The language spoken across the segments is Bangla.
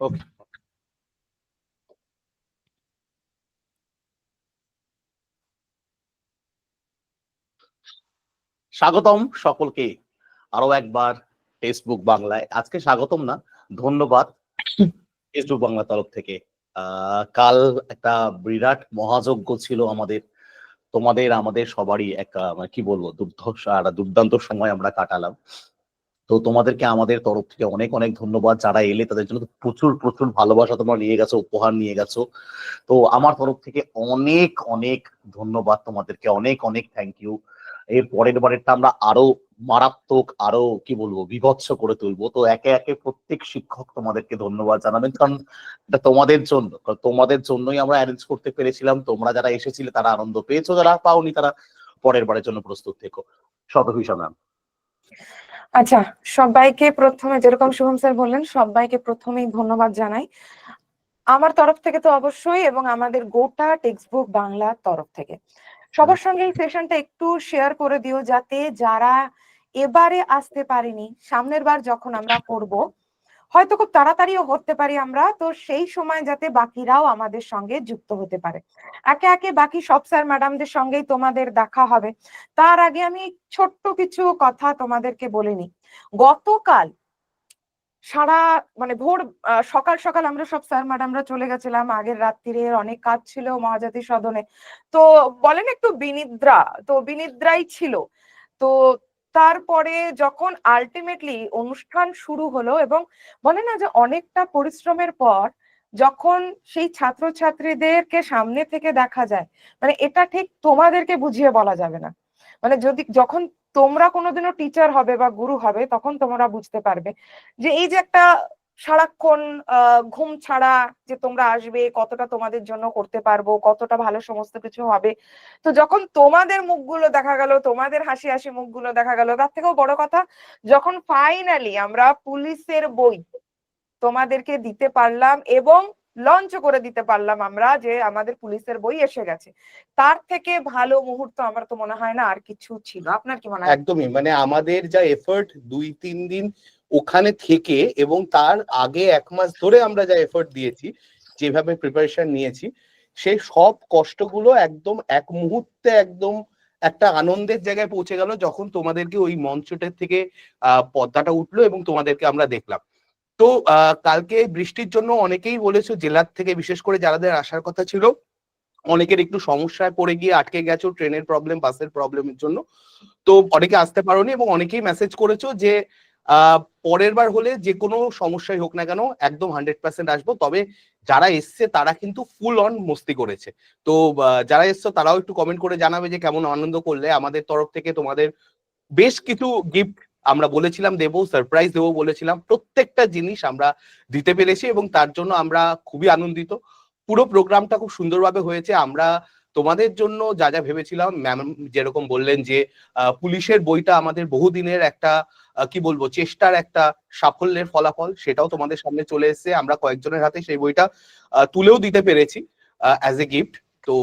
ওকে স্বাগতম সকলকে আরও একবার ফেসবুক বাংলায়। আজকে স্বাগতম না ধন্যবাদ ফেসবুক বাংলা তরফ থেকে। কাল একটা বিরাট মহাযজ্ঞ ছিল আমাদের তোমাদের আমাদের সবারই এক আহ, মানে কি বলব দুর্ধর্ষ আর দুর্দান্ত সময় আমরা কাটালাম। তো তোমাদেরকে আমাদের তরফ থেকে অনেক অনেক ধন্যবাদ। যারা এলে তাদের জন্য প্রচুর প্রচুর ভালোবাসা তোমরা নিয়ে গেছো, উপহার নিয়ে গেছো। তো আমার তরফ থেকে অনেক অনেক ধন্যবাদ তোমাদেরকে। অনেক অনেক থ্যাংক ইউ এর পরের বারেরটা আমরা আরও মারাত্মক, আরও কি বলব, বিভৎস করে তুলবো। তো একে একে প্রত্যেক শিক্ষক তোমাদেরকে ধন্যবাদ জানাবেন। কারণ এটা তোমাদের জন্য তোমাদের জন্যই আমরা অ্যারেঞ্জ করতে পেরেছিলাম। তোমরা যারা এসেছিলে, তারা আনন্দ পেয়েছ। যারা পাওনি, তারা পরের বারের জন্য প্রস্তুত থেকো। শতভিষা ম্যাম। আচ্ছা সবাইকে প্রথমে যেরকম শুভম স্যার বললেন সবাইকে প্রথমেই ধন্যবাদ জানাই। আমার তরফ থেকে তো অবশ্যই এবং আমাদের গোটা টেক্সটবুক বাংলা তরফ থেকে। সবার সঙ্গে এই সেশনটা একটু শেয়ার করে দিও যাতে যারা এবারে আসতে পারেনি সামনের বার যখন আমরা করব হয়তো খুব তাড়াতাড়িও হতে পারি আমরা, তো সেই সময় যাতে বাকিরাও আমাদের সঙ্গে যুক্ত হতে পারে। একে একে বাকি সব স্যার ম্যাডামদের সঙ্গেই তোমাদের দেখা হবে। তার আগে আমি ছোট্ট কিছু কথা তোমাদেরকে বলে নিই। গতকাল সারা মানে ভোর সকাল সকাল আমরা সব স্যার ম্যাডামরা চলে গেছিলাম। আগের রাত্রিরে অনেক কাজ ছিল মহাজাতি সদনে। তো বলেন একটু বিনিদ্রা, তো বিনিদ্রাই ছিল। তো তারপরে যখন আলটিমেটলি অনুষ্ঠান শুরু হলো এবং বলে না যে অনেকটা পরিশ্রমের পর যখন সেই ছাত্রছাত্রীদেরকে সামনে থেকে দেখা যায় মানে এটা ঠিক তোমাদেরকে বুঝিয়ে বলা যাবে না। মানে যদি যখন তোমরা কোনোদিনও টিচার হবে বা গুরু হবে তখন তোমরা বুঝতে পারবে যে এই যে একটা সারাক্ষণ ঘুম ছাড়া যে তোমরা আসবে, কতটা তোমাদের জন্য করতে পারব, কতটা ভালো সমস্ত কিছু হবে। তো যখন তোমাদের মুখগুলো দেখা গেল, তোমাদের হাসি হাসি মুখগুলো দেখা গেল, তার থেকেও বড় কথা, যখন ফাইনালি আমরা পুলিশের বই তোমাদেরকে দিতে পারলাম এবং লঞ্চ করে দিতে পারলাম আমরা যে আমাদের পুলিশের বই এসে গেছে, তার থেকে ভালো মুহূর্ত আমার তো মনে হয় না আর কিছু ছিল। আপনার কি মনে হয়? একদমই মানে আমাদের যা এফর্ট দুই, তিন দিন ওখানে থেকে এবং তার আগে এক মাস ধরে আমরা যা এফোর্ট দিয়েছি, যেভাবে প্রিপারেশন নিয়েছি, সেই সব কষ্টগুলো একদম এক মুহূর্তে একদম একটা আনন্দের জায়গায় পৌঁছে গেল যখন তোমাদেরকে ওই মঞ্চটার থেকে পর্দাটা উঠল এবং তোমাদেরকে আমরা দেখলাম। তো কালকে বৃষ্টির জন্য অনেকেই বলেছ জেলার থেকে, বিশেষ করে যাদের আসার কথা ছিল, অনেকের একটু সমস্যায় পড়ে গিয়ে আটকে গেছো ট্রেনের প্রবলেম বাসের প্রবলেমের জন্য। তো অনেকে আসতে পারোনি এবং অনেকেই মেসেজ করেছ যে পরের বার হলে যে কোনো সমস্যাই হোক না কেন একদম হান্ড্রেড পার্সেন্ট আসব। তবে যারা এসছে তারা কিন্তু ফুল অন মস্তি করেছে। তো যারা এসছো তারাও একটু কমেন্ট করে জানাবে যে কেমন আনন্দ করলে। আমাদের তরফ থেকে তোমাদের বেশ কিছু গিফট আমরা বলেছিলাম দেবো সারপ্রাইজ দেবো বলেছিলাম। প্রত্যেকটা জিনিস আমরা দিতে পেরেছি এবং তার জন্য আমরা খুবই আনন্দিত। পুরো প্রোগ্রামটা খুব সুন্দরভাবে হয়েছে। আমরা তোমাদের জন্য যা যা ভেবেছিলাম ম্যাম যেরকম বললেন যে পুলিশের বইটা আমাদের বহুদিনের একটা কি বলব, চেষ্টার একটা সাফল্যের ফলাফল, সেটাও তোমাদের সামনে চলে এসেছে। আমরা কয়েকজনের হাতে সেই বইটা তুলেও দিতে পেরেছি অ্যাজ এ গিফট তো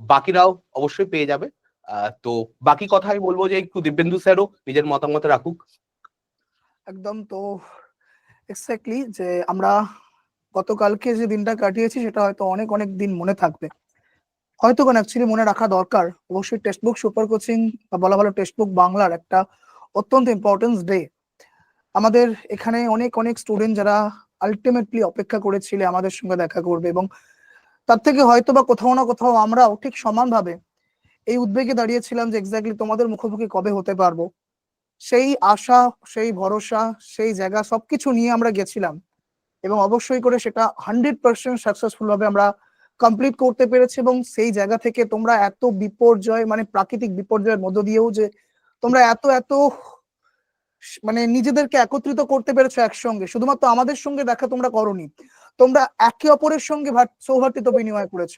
বাকিরাও অবশ্যই পেয়ে যাবে। তো বাকি কথা আমি বলব যে, একটু দিব্যেন্দু স্যারও নিজের মতামত রাখুক। একদম তো এক্স্যাক্টলি যে, আমরা গতকালকে যে দিনটা কাটিয়েছি, সেটা হয়তো অনেক অনেক দিন মনে থাকবে। হয়তো কোন অ্যাকচুয়ালি মনে রাখা দরকার। অবশ্যই টেক্সট বুক সুপার কোচিং বা বলা ভালো টেক্সট বুক বাংলার একটা অত্যন্ত ইম্পর্টেন্স ডে আমাদের এখানে অনেক অনেক স্টুডেন্ট যারা আলটিমেটলি অপেক্ষা করেছিলে আমাদের সঙ্গে দেখা করবে এবং তার থেকে হয়তো বা কোথাও না কোথাও আমরাও ঠিক সমানভাবে এই উদ্বেগে দাঁড়িয়েছিলাম যে এক্স্যাক্টলি তোমাদের মুখোমুখি কবে হতে পারব। সেই আশা, সেই ভরসা, সেই জায়গা সবকিছু নিয়ে আমরা গেছিলাম এবং অবশ্যই করে সেটা হান্ড্রেড পার্সেন্ট সাকসেসফুল ভাবে আমরা কমপ্লিট করতে পেরেছি এবং সেই জায়গা থেকে তোমরা এত বিপর্যয় মানে প্রাকৃতিক বিপর্যয়ের মধ্য দিয়েও যে তোমরা এত এত মানে নিজেদেরকে একত্রিত করতে পেরেছ একসঙ্গে। শুধুমাত্র আমাদের সঙ্গে দেখা তোমরা করনি। তোমরা একে অপরের সঙ্গে সৌহার্দ্যতা বিনিময় করেছ।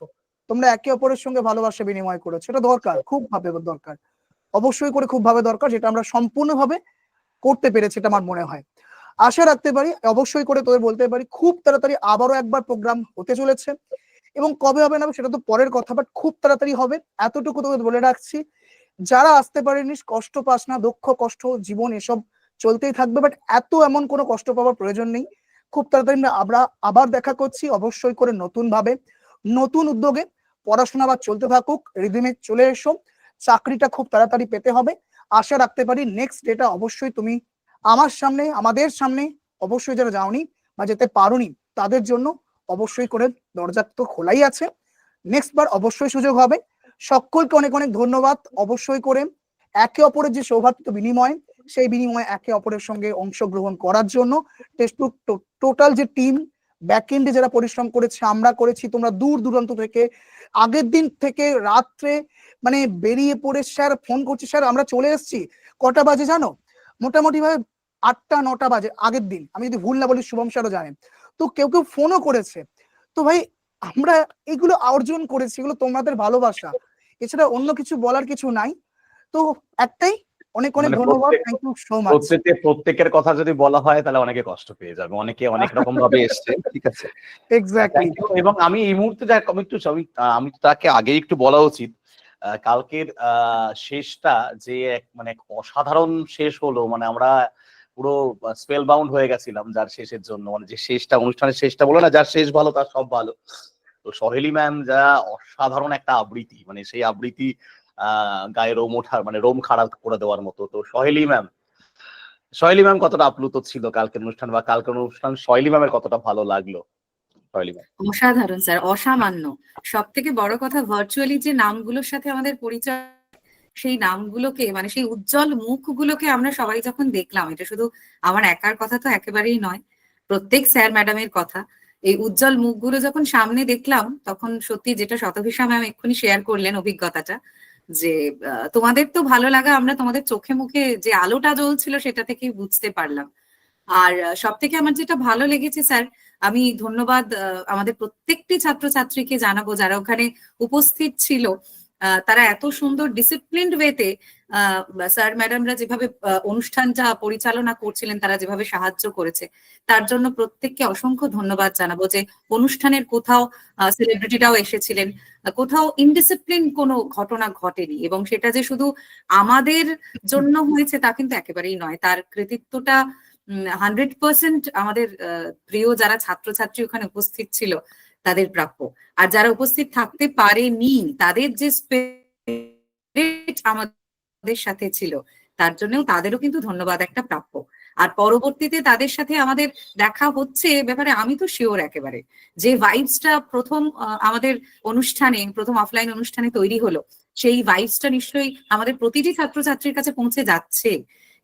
তোমরা একে অপরের সঙ্গে ভালোবাসা বিনিময় করেছ। এটা দরকার, খুব ভাবে দরকার। অবশ্যই করে খুব ভাবে দরকার, যেটা আমরা সম্পূর্ণভাবে করতে পেরেছি, এটা আমার মনে হয়। আশা রাখতে পারি, অবশ্যই করে তোদের বলতে পারি, খুব তাড়াতাড়ি আবারও একবার প্রোগ্রাম হতে চলেছে। এবং কবে হবে না সেটা তো পরের কথা বাট খুব তাড়াতাড়ি হবে। এতটুকু তোকে বলে রাখছি, যারা আসতে পারেনি, কষ্ট পাস না, দুঃখ, কষ্ট, জীবন, এসব চলতেই থাকবে বাট এত এমন কোনো কষ্ট পাওয়ার প্রয়োজন নেই। খুব তাড়াতাড়ি আমরা- আবার দেখা করছি, অবশ্যই করে নতুন ভাবে নতুন উদ্যোগে পড়াশোনা আবার চলতে থাকুক, রিদিমে চলে এসো, চাকরিটা খুব তাড়াতাড়ি পেতে হবে। আশা রাখতে পারি নেক্সট ডেটা অবশ্যই তুমি আমার সামনে, আমাদের সামনে অবশ্যই যারা যাওনি বা যেতে পারোনি, তাদের জন্য অবশ্যই করে দরজা তো খোলাই আছে। নেক্সট বার অবশ্যই সুযোগ হবে। সকলকে অনেক অনেক ধন্যবাদ। অবশ্যই করে একে অপরের যে সৌভাগ্য বিনিময়, সেই বিনিময়ে একে অপরের সঙ্গে অংশগ্রহণ করার জন্য টেক্সটবুক টোটাল যে টিম, ব্যাকএন্ডে যারা পরিশ্রম করেছে, আমরা করেছি, তোমরা দূর দূরান্ত থেকে, আগের দিন থেকে রাত্রে মানে বেরিয়ে পড়ে, স্যার ফোন করছি, স্যার আমরা চলে এসেছি। কটা বাজে জানো? মোটামুটি ভাবে আটটা, নটা বাজে আগের দিন। আমি যদি ভুল না বলি, শুভম স্যারও জানেন। তো কেউ কেউ ফোনও করেছে। তো ভাই আমরা এগুলো অর্জন করেছি এগুলো তোমাদের ভালোবাসা। এছাড়া অন্য কিছু বলার কিছু নাই। তো একটাই অনেক অনেক মানে ধন্যবাদ থ্যাংক ইউ সো মাচ প্রত্যেকে প্রত্যেকের কথা যদি বলা হয় তাহলে অনেকে কষ্ট পেয়ে যাবে। অনেকে অনেক রকম ভাবে এসছে ঠিক আছে? এক্স্যাক্টলি এবং আমি এই মুহূর্তে যা আমি একটু আমি তাকে আগে একটু বলা উচিত কালকের আহ, শেষটা যে এক মানে অসাধারণ শেষ হলো মানে আমরা পুরো স্পেল বাউন্ড হয়ে গেছিলাম যার শেষের জন্য। মানে যে শেষটা, অনুষ্ঠানের শেষটা বলো না, যার শেষ ভালো তার সব ভালো। তো সহেলি ম্যাম যা অসাধারণ একটা আবৃত্তি মানে সেই আবৃত্তি গায়ে রোম ওঠার মানে রোম খারাপ করে দেওয়ার মতো। তো সহেলি ম্যাম সহেলি ম্যাম কতটা আপ্লুত ছিল কালকের অনুষ্ঠান বা কালকের অনুষ্ঠান সহেলি ম্যামের কতটা ভালো লাগল? অসাধারণ স্যার অসামান্য। সব থেকে বড় কথা ভার্চুয়ালি যে নামগুলোর সাথে আমাদের পরিচয় সেই নামগুলোকে মানে সেই উজ্জ্বল মুখগুলোকে আমরা সবাই যখন দেখলাম, এটা শুধু আমার একার কথা তো একেবারেই নয়, প্রত্যেক স্যার ম্যাডামের কথা, এই উজ্জ্বল মুখগুলো যখন সামনে দেখলাম, তখন সত্যি যেটা শতভিষা ম্যাম এক্ষুনি শেয়ার করলেন অভিজ্ঞতাটা, যে তোমাদের তো ভালো লাগা, আমরা তোমাদের চোখে মুখে যে আলোটা জ্বলছিল সেটা থেকেই বুঝতে পারলাম। আর সব থেকে আমার যেটা ভালো লেগেছে স্যার, আমি ধন্যবাদ আমাদের প্রত্যেকটি ছাত্রছাত্রীকে জানাব যারা ওখানে উপস্থিত ছিল। তারা এত সুন্দর ডিসিপ্লিনড ওয়েতে স্যার ম্যাডামরা যেভাবে অনুষ্ঠানটা পরিচালনা করছিলেন, তারা যেভাবে সাহায্য করেছে, তার জন্য প্রত্যেককে অসংখ্য ধন্যবাদ জানাব যে অনুষ্ঠানের কোথাও সেলিব্রিটিরাও এসেছিলেন। কোথাও ইনডিসিপ্লিন কোনো ঘটনা ঘটেনি এবং সেটা যে শুধু আমাদের জন্য হয়েছে তা কিন্তু একেবারেই নয়। তার কৃতিত্বটা হান্ড্রেড পার্সেন্ট আমাদের প্রিয় যারা ছাত্রছাত্রী ওখানে উপস্থিত ছিল তাদের প্রাপ্য। আর যারা উপস্থিত থাকতে পারেনি তাদের যে আমাদের সাথে ছিল তার জন্যও তাদেরও কিন্তু ধন্যবাদ একটা প্রাপ্য। আর পরবর্তীতে তাদের সাথে আমাদের দেখা হচ্ছে ব্যাপারে আমি তো শিওর একেবারে। যে ভাইবসটা প্রথম আমাদের অনুষ্ঠানে প্রথম অফলাইন অনুষ্ঠানে তৈরি হলো সেই ভাইবসটা নিশ্চয়ই আমাদের প্রতিটি ছাত্রছাত্রীর কাছে পৌঁছে যাচ্ছে।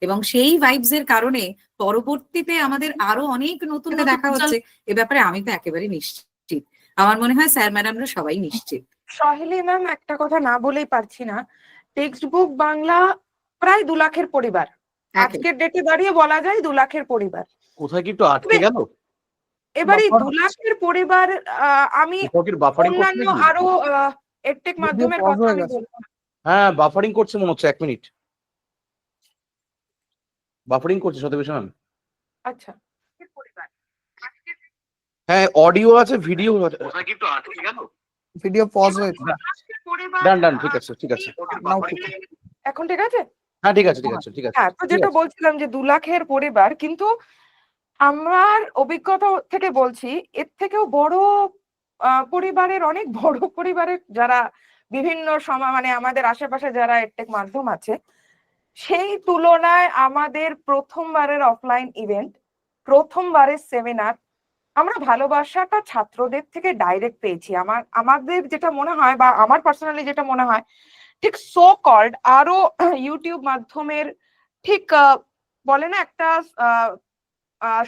এবং সেই ভাইবস এর কারণে পরবর্তীতে আমাদের আরও অনেক নতুন দেখা হচ্ছে। এ ব্যাপারে আমি তো একেবারে নিশ্চিত। আমার মনে হয় স্যার ম্যাডামরা সবাই নিশ্চিত। সহেলি ম্যাম একটা কথা না বলেই পারছি না। টেক্সট বুক বাংলা প্রায় দু লাখের পরিবার। আজকের ডেটে দাঁড়িয়ে বলা যায় দু লাখের পরিবার। কোথায় কি একটু আটকে গেল? এবার এই দু লাখের পরিবার আহ, আমি অন্যান্য আরও এডটেক মাধ্যমের কথা হয়ে আমি বলব হ্যাঁ বাফারিং করছে মনে হচ্ছে এক মিনিট বাফারিং করছে সত্যি ম্যাম। আচ্ছা। হ্যাঁ অডিও আছে ভিডিও আছে। কি একটু আটকে গেল ভিডিও পজ হয়েছে। ডান ডান ঠিক আছে ঠিক আছে। নাও ঠিক। এখন ঠিক আছে? হ্যাঁ ঠিক আছে ঠিক আছে ঠিক আছে। হ্যাঁ তো যেটা বলছিলাম যে দু লাখের পরিবার কিন্তু আমার অভিজ্ঞতা থেকে বলছি এর থেকেও বড় আহ, পরিবারের অনেক বড় পরিবারের যারা বিভিন্ন সময় মানে আমাদের আশেপাশে যারা এডটেক মাধ্যম আছে সেই তুলনায় আমাদের প্রথমবারের অফলাইন ইভেন্ট প্রথমবারের সেমিনার আমরা ভালোবাসাটা ছাত্রদের থেকে ডাইরেক্ট পেয়েছি। আমার আমাদের যেটা মনে হয় বা আমার পার্সোনালি যেটা মনে হয় ঠিক সো কল্ড আরও ইউটিউব মাধ্যমের ঠিক বলে না একটা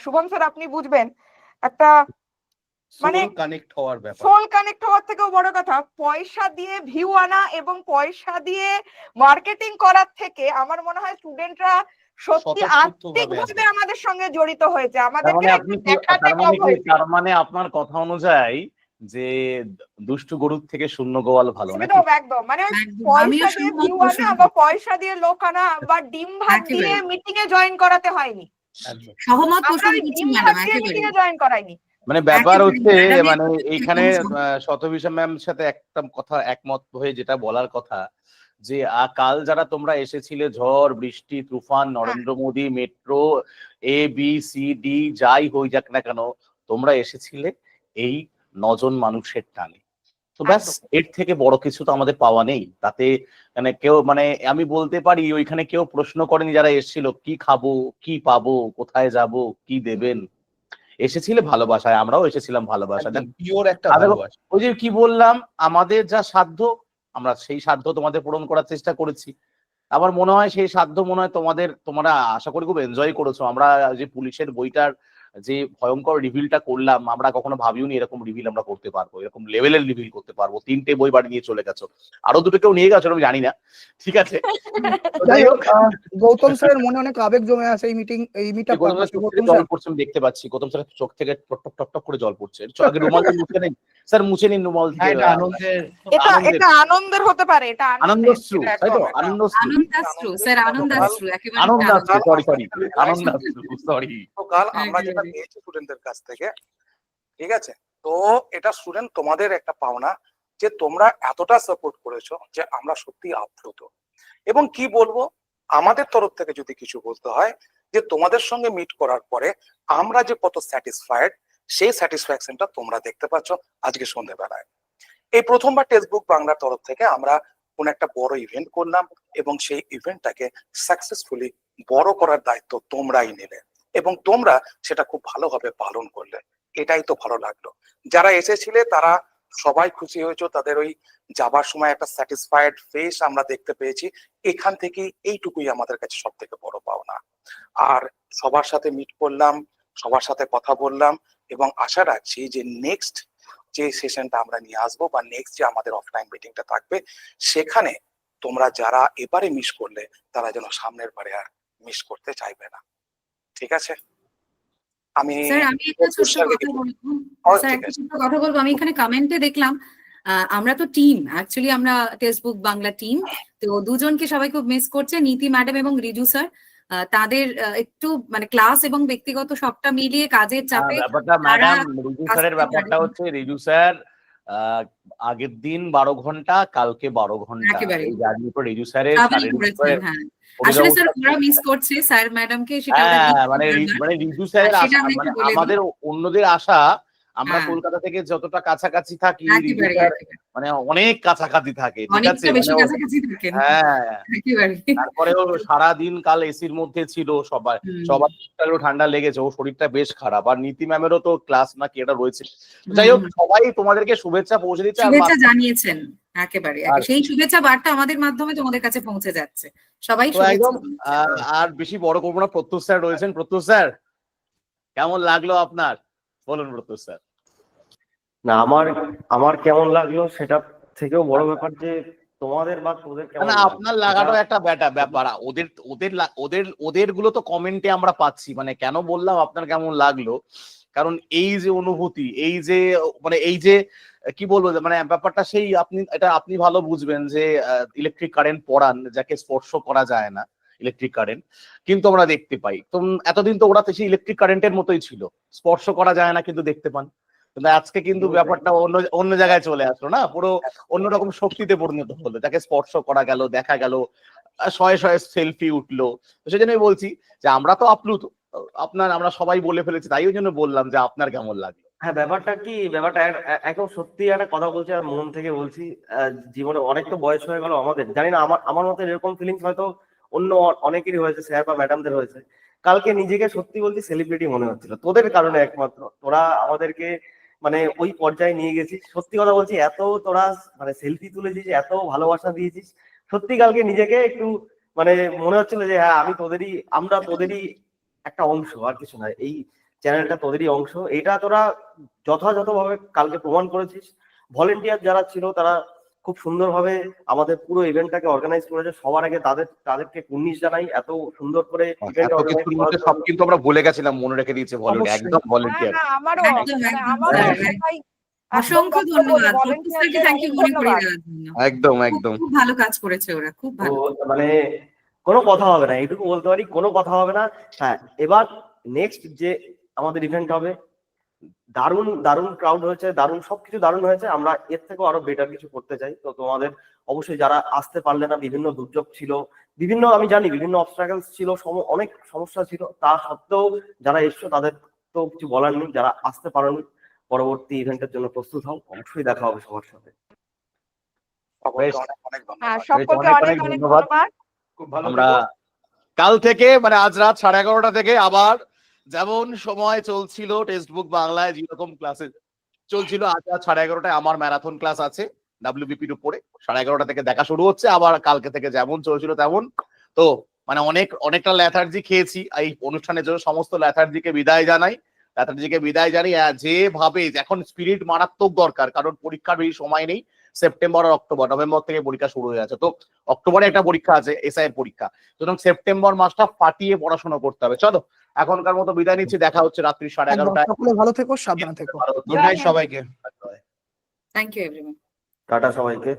শুভম স্যার আপনি বুঝবেন একটা মানে কানেক্ট হওয়ার ব্যাপার। সোল কানেক্ট হওয়ার থেকেও বড় কথা পয়সা দিয়ে ভিউ আনা এবং পয়সা দিয়ে মার্কেটিং করার থেকে আমার মনে হয় স্টুডেন্টরা সত্যি আত্মিকভাবে আমাদের সঙ্গে জড়িত হয়েছে। আমাদেরকে মানে দেখাতে তার মানে কম হয়েছে তার মানে আপনার কথা অনুযায়ী যে দুষ্টু গরুর থেকে শূন্য গোয়াল ভালো একদম একদম। মানে পয়সা দিয়ে ভিউ আনা বা পয়সা দিয়ে লোক আনা বা ডিম ভাত দিয়ে মিটিং এ জয়েন করাতে হয়নি। সহমত পোষণ ম্যাডাম মিটিং এ জয়েন করাইনি। মানে ব্যাপার হচ্ছে মানে সহমত। শতবিষা ম্যাম সাথে একটা কথা একমত হয়ে যেটা বলার কথা যে কাল যারা তোমরা এসেছিলে ঝড় বৃষ্টি তুফান Narendra Modi metro A B C D যাই হই যাক না কেন তোমরা এসেছিলে এই নজন মানুষের টানে। তো ব্যাস এর থেকে বড় কিছু তো আমাদের পাওয়া নেই। তাতে মানে কেউ মানে আমি বলতে পারি ওইখানে কেউ প্রশ্ন করেনি যারা এসেছিল কি খাব কি পাবো কোথায় যাব কি দেবেন? এসেছিলে ভালোবাসায় আমরাও এসেছিলাম ভালোবাসা পিওর একটা ওই যে কি বললাম আমাদের যা সাধ্য আমরা সেই সাধ্য তোমাদের পূরণ করার চেষ্টা করেছি। আমার মনে হয় সেই সাধ্য মনে হয় তোমাদের তোমরা আশা করি খুব এনজয় করেছ। আমরা যে পুলিশের বইটার যে ভয়ঙ্কর রিভিলটা করলাম আমরা কখনো ভাবিওনি এরকম রিভিল আমরা করতে পারব এরকম লেভেলের রিভিল করতে পারব। তিনটে বই বাড়ি নিয়ে চলে গেছো। আরও দুটো কেউ নিয়ে গেছো আমি জানি না। ঠিক আছে? গৌতম স্যারের মনে অনেক আবেগ জমে আছে এই মিটিং এই মিট চোখ জল পড়ছে আমি দেখতে পাচ্ছি। গৌতম স্যারের চোখ থেকে টক টক টক করে জল পড়ছে। চ- আগে রুমালটা মুছে নিন স্যার মুছে নিন রুমাল থেকে। এটা আনন্দের এটা এটা আনন্দের হতে পারে এটা আনন্দশ্রু তাই তো আনন্দশ্রু আনন্দাশ্রু স্যার আনন্দাশ্রু একেবারে আনন্দাশ্রু। সরি সরি আনন্দাশ্রু সরি তো কাল আমরা যেটা পেয়েছি স্টুডেন্টদের কাছ থেকে ঠিক আছে? তো এটা স্টুডেন্ট তোমাদের একটা পাওনা যে তোমরা এতটা সাপোর্ট করেছ যে আমরা সত্যি আপ্লুত। এবং কি বলব? আমাদের তরফ থেকে যদি কিছু বলতে হয় যে তোমাদের সঙ্গে মিট করার পরে আমরা যে কত স্যাটিসফাইড সেই স্যাটিসফ্যাকশনটা তোমরা দেখতে পাচ্ছ আজকে সন্ধ্যেবেলায় এই প্রথমবার টেক্সটবুক বাংলার তরফ থেকে আমরা কোন একটা বড় ইভেন্ট করলাম এবং সেই ইভেন্টটাকে সাকসেসফুলি বড় করার দায়িত্ব তোমরাই নিলে এবং তোমরা সেটা খুব ভালোভাবে পালন করলে। এটাই তো ভালো লাগল। যারা এসেছিলে, তারা সবাই খুশি হয়েছে। তাদের ওই যাবার সময় একটা স্যাটিসফাইড ফেস আমরা দেখতে পেয়েছি। এখান থেকেই এইটুকুই আমাদের কাছে সব থেকে বড় পাওনা। আর সবার সাথে মিট করলাম সবার সাথে কথা বললাম এবং আশা রাখছি যে নেক্সট যে সেশনটা আমরা নিয়ে আসব বা নেক্সট যে আমাদের অফলাইন মিটিংটা থাকবে সেখানে তোমরা যারা এবারে মিস করলে তারা যেন সামনের বারে আর মিস করতে চাইবে না। ঠিক আছে? আমি স্যারকে কথা বলব। আমি এখানে কমেন্টে দেখলাম আমরা তো টিম অ্যাকচুয়ালি আমরা টেক্সটবুক বাংলা টিম তো দুজনকে সবাই খুব মিস করছে নীতি ম্যাডাম এবং রিজু স্যার তাদের একটু মানে ক্লাস এবং ব্যক্তিগত সবটা মিলিয়ে কাজের চাপে ব্যাপারটা ম্যাডাম হচ্ছে রিজু স্যার আগের দিন বারো ঘণ্টা কালকে বারো ঘণ্টা। রিজু স্যারের হ্যাঁ। আসলে স্যার ওরা মিস করছে স্যার ম্যাডামকে সেটা হ্যাঁ মানে। মানে রিজু স্যারের মানে। আমাদের অন্যদের আশা আমরা হ্যাঁ। কলকাতা থেকে যতটা কাছাকাছি থাকি। মানে অনেক কাছাকাছি থাকে ঠিক আছে? মানে হ্যাঁ। তারপরেও সারা দিন কাল এসির মধ্যে ছিল। সবার শরীরটাও ঠান্ডা লেগেছে ও শরীরটা বেশ খারাপ। আর নীতি ম্যামেরও তো ক্লাস নাকি এটা রয়েছে। যাই হোক সবাই তোমাদেরকে শুভেচ্ছা পৌঁছে দিচ্ছে শুভেচ্ছা জানিয়েছেন একেবারে। সেই শুভেচ্ছা বার্তা আমাদের মাধ্যমে তোমাদের কাছে পৌঁছে যাচ্ছে। সবাই একদম আহ, আর বেশি বড় করব না প্রত্যুষ স্যার রয়েছেন। প্রত্যুষ স্যার কেমন লাগল আপনার? বলুন প্রত্যুষ স্যার। না আমার আমার কেমন লাগল সেটা থেকেও বড় ব্যাপার যে তোমাদের বা তোদের কেমন না আপনার লাগাটাও একটা ব্যাটা ব্যাপার। ওদের ওদের ওদের ওদেরগুলো তো কমেন্টে আমরা পাচ্ছি। মানে কেন বললাম আপনার কেমন লাগল? কারণ এই যে অনুভূতি এই যে মানে এই যে কি বলব মানে ব্যাপারটা সেই আপনি এটা আপনি ভালো বুঝবেন যে ইলেকট্রিক কারেন্ট পড়ান যাকে স্পর্শ করা যায় না ইলেকট্রিক কারেন্ট কিন্তু আমরা দেখতে পাই। তো এতদিন তো ওরা তো সেই ইলেকট্রিক কারেন্টের মতোই ছিল। স্পর্শ করা যায় না কিন্তু দেখতে পান। কিন্তু আজকে কিন্তু ব্যাপারটা অন্য অন্য জায়গায় চলে আসলো না? পুরো অন্যরকম শক্তিতে পরিণত হলো। যাকে স্পর্শ করা গেল দেখা গেল শয়ে শয়ে সেলফি উঠল। তো সেই জন্যই বলছি যে আমরা তো আপ্লুত আপনার আমরা সবাই বলে ফেলেছি তাই জন্য বললাম যে আপনার কেমন লাগল? হ্যাঁ ব্যাপারটা কি ব্যাপারটা এক- এক- একদম সত্যি একটা কথা বলছি আর মন থেকে বলছি আহ, জীবনে অনেক তো বয়স হয়ে গেল আমাদের। জানি না আমার আমার মতো এরকম ফিলিংস হয়তো অন্য অনেকেরই হয়েছে স্যার বা ম্যাডামদের হয়েছে। কালকে নিজেকে সত্যি বলছি সেলিব্রিটি মনে হচ্ছিল। তোদের কারণে একমাত্র। তোরা আমাদেরকে মানে ওই পর্যায়ে নিয়ে গেছিস। সত্যি কথা বলছি, এত তোরা মানে সেলফি তুলেছিস, এত ভালোবাসা দিয়েছিস, সত্যি কালকে নিজেকে একটু মানে মনে হচ্ছিল যে হ্যাঁ আমি তোদেরই, আমরা তোদেরই একটা অংশ, আর কিছু না, এই চ্যানেলটা তোদেরই অংশ। এটা তোরা যথাযথভাবে কালকে প্রমাণ করেছিস। ভলেন্টিয়ার যারা ছিল, তারা খুব সুন্দরভাবে আমাদের পুরো ইভেন্টটাকে অর্গানাইজ করেছে। সবার আগে তাদের তাদেরকে কুর্নিশ জানাই এত সুন্দর করে মধ্যে সব কিন্তু আমরা বলে গেছিলাম মনে রেখে দিয়েছে ভলেন্টিয়ার একদম ভলেন্টিয়ার না, আমারও আমারও স্যার, অসংখ্য ধন্যবাদ। থ্যাংক ইউ অনেক মনে করে ধন্যবাদ। একদম একদম। খুব ভালো কাজ করেছে ওরা খুব ভালো। মানে কোনো কথা হবে না এইটুকু বলতে পারি কোনো কথা হবে না। হ্যাঁ এবার নেক্সট যে আমাদের ইভেন্ট হবে দারুণ দারুণ ক্রাউড হয়েছে দারুণ সবকিছু দারুণ হয়েছে। আমরা এর থেকেও আরও বেটার কিছু করতে চাই। তো তোমাদের অবশ্যই যারা আসতে পারলে না বিভিন্ন দুর্যোগ ছিল বিভিন্ন আমি জানি বিভিন্ন অবস্ট্রাগলস ছিল অনেক সমস্যা ছিল। তা সত্ত্বেও যারা এসছো তাদের তো কিছু বলার নেই। যারা আসতে পারেনি পরবর্তী ইভেন্টের জন্য প্রস্তুত হও। অবশ্যই দেখা হবে সবার সাথে। হ্যাঁ আমরা কাল থেকে মানে আজ রাত সাড়ে এগারোটা থেকে আবার যেমন সময় চলছিল টেক্সট বুক বাংলায় যেরকম ক্লাসে চলছিল, আজ সাড়ে এগারোটায় আমার ম্যারাথন ক্লাস আছে ডাব্লিউবিপির উপরে। সাড়ে এগারোটা থেকে দেখা শুরু হচ্ছে, আবার কালকে থেকে যেমন চলছিল তেমন। তো মানে অনেক, অনেকটা ল্যাথার্জি খেয়েছি। এই অনুষ্ঠানের জন্য সমস্ত ল্যাথার্জিকে বিদায় জানাই। ল্যাথার্জিকে বিদায় জানি যেভাবে এখন স্পিরিট মারাত্মক দরকার, কারণ পরীক্ষার বেশি সময় নেই। সেপ্টেম্বর আর অক্টোবর নভেম্বর থেকে পরীক্ষা শুরু হয়ে যাচ্ছে তো অক্টোবরে একটা পরীক্ষা আছে এসআই এর পরীক্ষা। সুতরাং সেপ্টেম্বর মাসটা ফাটিয়ে পড়াশোনা করতে হবে। চলো এখনকার মতো বিদায় নিচ্ছি দেখা হচ্ছে রাত্রি সাড়ে এগারোটায়। সকলে ভালো থেকো সাবধানে থেকো। গুড নাইট সবাইকে। থ্যাংক ইউ এভরিওয়ান টাটা সবাইকে।